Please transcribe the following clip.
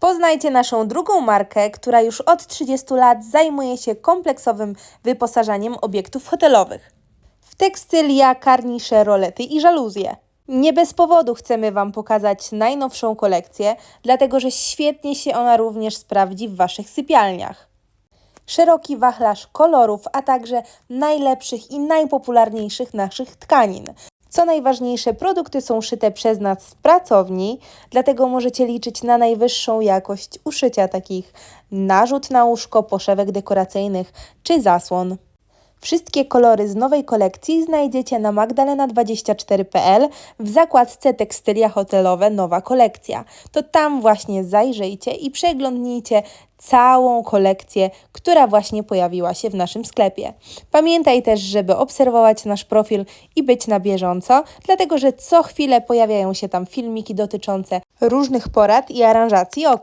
Poznajcie naszą drugą markę, która już od 30 lat zajmuje się kompleksowym wyposażaniem obiektów hotelowych. W tekstylia, karnisze, rolety i żaluzje. Nie bez powodu chcemy Wam pokazać najnowszą kolekcję, dlatego że świetnie się ona również sprawdzi w Waszych sypialniach szeroki wachlarz kolorów, a także najlepszych i najpopularniejszych naszych tkanin. Co najważniejsze, produkty są szyte przez nas z pracowni, dlatego możecie liczyć na najwyższą jakość uszycia takich narzut na łóżko, poszewek dekoracyjnych czy zasłon. Wszystkie kolory z nowej kolekcji znajdziecie na magdalena24.pl w zakładce Tekstylia hotelowe Nowa kolekcja. To tam właśnie zajrzyjcie i przeglądnijcie całą kolekcję, która właśnie pojawiła się w naszym sklepie. Pamiętaj też, żeby obserwować nasz profil i być na bieżąco, dlatego że co chwilę pojawiają się tam filmiki dotyczące różnych porad i aranżacji okna.